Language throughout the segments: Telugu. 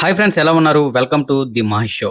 హాయ్ ఫ్రెండ్స్ ఎలా ఉన్నారు? Welcome to the Mahesh show.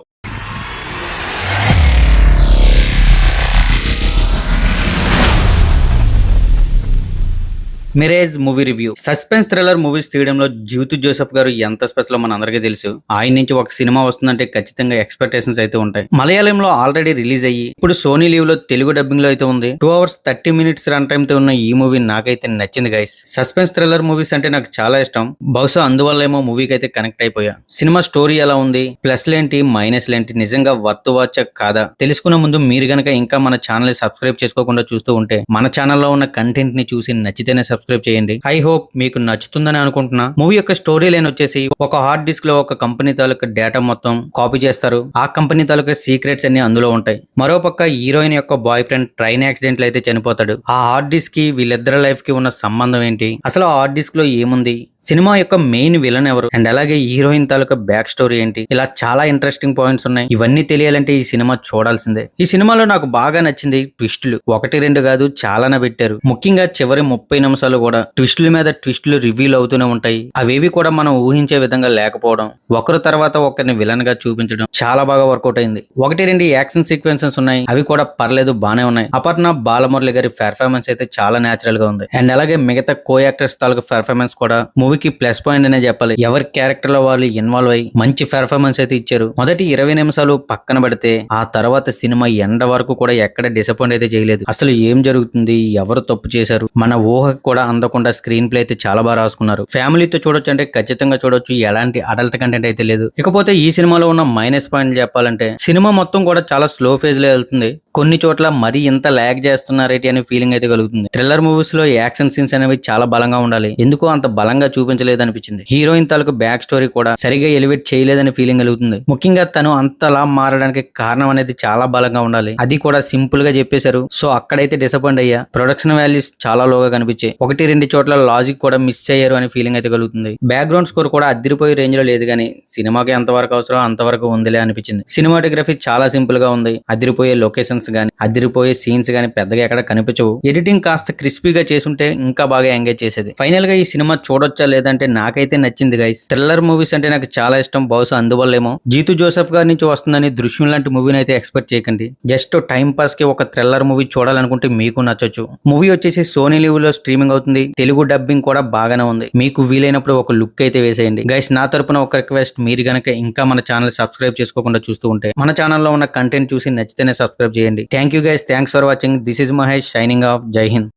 Mirage movie review. Suspense thriller movies తీయడంలో Jeethu Joseph గారు ఎంత స్పెషల్ మన అందరికీ తెలుసు. ఆయన నుంచి ఒక సినిమా వస్తుందంటే ఖచ్చితంగా ఎక్స్పెక్టేషన్స్ అయితే ఉంటాయి. మలయాళంలో ఆల్రెడీ రిలీజ్ అయ్యి ఇప్పుడు సోనీ లీవ్లో తెలుగు డబ్బింగ్లో అయితే ఉంది. Two hours thirty minutes run టైమ్తో ఉన్న ఈ మూవీ నాకైతే నచ్చింది గైస్ సస్పెన్స్ థ్రిల్లర్ మూవీస్ అంటే నాకు చాలా ఇష్టం. బహుశా అందువల్ల ఏమో మూవీకి అయితే కనెక్ట్ అయిపోయా. సినిమా స్టోరీ ఎలా ఉంది? ప్లస్ లేంటి మైనస్ లేంటి నిజంగా వర్త్ వాచ్ కాదా? తెలుసుకునే ముందు మీరు కనుక ఇంకా మన ఛానల్ సబ్స్క్రైబ్ చేసుకోకుండా చూస్తూ ఉంటే మన ఛానల్లో ఉన్న కంటెంట్ని చూసి నచ్చితేనే సబ్స్క్రైబ్ చేయండి. ఐ హోప్ మీకు నచ్చుతుందని అనుకుంటున్నా. మూవీ యొక్క స్టోరీ లైన్ వచ్చేసి ఒక హార్డ్ డిస్క్లో ఒక కంపెనీ తాలూకా డేటా మొత్తం కాపీ చేస్తారు. ఆ కంపెనీ తాలూకా సీక్రెట్స్ అన్ని అందులో ఉంటాయి. మరోపక్క హీరోయిన్ యొక్క బాయ్ ఫ్రెండ్ ట్రైన్ యాక్సిడెంట్లో అయితే చనిపోతాడు. ఆ హార్డ్ డిస్క్కి వీళ్ళిద్దరి లైఫ్కి ఉన్న సంబంధం ఏంటి? అసలు ఆ హార్డ్ డిస్క్లో ఏముంది? సినిమా యొక్క మెయిన్ విలన్ ఎవరు? అండ్ అలాగే హీరోయిన్ తాలూకా బ్యాక్ స్టోరీ ఏంటి? ఇలా చాలా ఇంట్రెస్టింగ్ పాయింట్స్ ఉన్నాయి. ఇవన్నీ తెలియాలంటే ఈ సినిమా చూడాల్సిందే. ఈ సినిమాలో నాకు బాగా నచ్చింది ట్విస్టులు. ఒకటి రెండు కాదు చాలానే పెట్టారు. ముఖ్యంగా చివరి ముప్పై నిమిషాలు కూడా ట్విస్టుల మీద ట్విస్టులు రివీల్ అవుతూనే ఉంటాయి. అవేవి కూడా మనం ఊహించే విధంగా లేకపోవడం ఒకరి తర్వాత ఒకరిని విలన్గా చూపించడం చాలా బాగా వర్కౌట్ అయింది. ఒకటి రెండు యాక్షన్ సీక్వెన్సెస్ ఉన్నాయి. అవి కూడా పర్లేదు బానే ఉన్నాయి. అపర్ణ బాలమురళి గారి పెర్ఫార్మెన్స్ అయితే చాలా నేచురల్గా ఉంది. అండ్ అలాగే మిగతా కో యాక్టర్స్ తాలూకా పెర్ఫార్మెన్స్ కూడా మూవీ మూవీకి ప్లస్ పాయింట్ అనే చెప్పాలి. ఎవరి క్యారెక్టర్లో వాళ్ళు ఇన్వాల్వ్ అయ్యి మంచి పెర్ఫార్మెన్స్ అయితే ఇచ్చారు. మొదటి ఇరవై నిమిషాలు పక్కన పడితే ఆ తర్వాత సినిమా ఎండ వరకు కూడా ఎక్కడ డిసప్పాయింట్ అయితే చేయలేదు. అసలు ఏం జరుగుతుంది? ఎవరు తప్పు చేశారు? మన ఊహకు కూడా అందకుండా స్క్రీన్ ప్లే అయితే చాలా బాగా రాసుకున్నారు. ఫ్యామిలీతో చూడొచ్చు అంటే ఖచ్చితంగా చూడొచ్చు. ఎలాంటి అడల్ట్ కంటెంట్ అయితే లేదు. ఇకపోతే ఈ సినిమాలో ఉన్న మైనస్ పాయింట్ చెప్పాలంటే సినిమా మొత్తం కూడా చాలా స్లో ఫేజ్లో వెళ్తుంది. కొన్ని చోట్ల మరీ ఇంత ల్యాగ్ చేస్తున్నారేటి అనే ఫీలింగ్ అయితే కలుగుతుంది. థ్రిల్లర్ మూవీస్లో యాక్షన్ సీన్స్ అనేవి చాలా బలంగా ఉండాలి. ఎందుకో అంత బలంగా చూ అనిపించింది హీరోయిన్ తాలూకు బ్యాక్ స్టోరీ కూడా సరిగా ఎలివేట్ చేయలేదని ఫీలింగ్ కలుగుతుంది. ముఖ్యంగా తను అంతలా మారడానికి కారణం అనేది చాలా బలంగా ఉండాలి. అది కూడా సింపుల్గా చెప్పేశారు. సో అక్కడైతే డిసప్పాయింట్ అయ్యా. ప్రొడక్షన్ వాల్యూస్ చాలా లోగా కనిపించాయి. ఒకటి రెండు చోట్ల లాజిక్ కూడా మిస్ అయ్యారు అనే ఫీలింగ్ అయితే కలుగుతుంది. బ్యాక్గ్రౌండ్ స్కోర్ కూడా అదిరిపోయే రేంజ్లో లేదు కానీ సినిమాకి ఎంతవరకు అవసరం అంతవరకు ఉందిలే అనిపించింది. సినిమాటోగ్రఫీ చాలా సింపుల్గా ఉంది. అదిరిపోయే లొకేషన్స్ గానీ అదిరిపోయే సీన్స్ గానీ పెద్దగా ఎక్కడ కనిపించవు. ఎడిటింగ్ కాస్త క్రిస్పీగా చేసుంటే ఇంకా బాగా ఎంగేజ్ చేసేది. ఫైనల్గా ఈ సినిమా చూడొచ్చా లేదంటే నాకైతే నచ్చింది గైస్ థ్రిల్లర్ మూవీస్ అంటే నాకు చాలా ఇష్టం. బహుశా అందువల్లేమో. జీతు జోసెఫ్ గారి నుంచి వస్తుందని దృశ్యం లాంటి మూవీని అయితే ఎక్స్పెక్ట్ చేయకండి. జస్ట్ టైం పాస్కి ఒక థ్రిల్లర్ మూవీ చూడాలనుకుంటే మీకు నచ్చొచ్చు. మూవీ వచ్చేసి సోనీ లీవ్లో స్ట్రీమింగ్ అవుతుంది. తెలుగు డబ్బింగ్ కూడా బాగానే ఉంది. మీకు వీలైనప్పుడు ఒక లుక్ అయితే వేసేయండి. గైస్ నా తరపున ఒక రిక్వెస్ట్ మీరు గనక ఇంకా మన ఛానల్ సబ్స్క్రైబ్ చేసుకోకుండా చూస్తూ ఉంటే మన ఛానల్లో ఉన్న కంటెంట్ చూసి నచ్చితేనే సబ్స్క్రైబ్ చేయండి. Thank you guys thanks for watching this is Mahesh shining of జై హింద్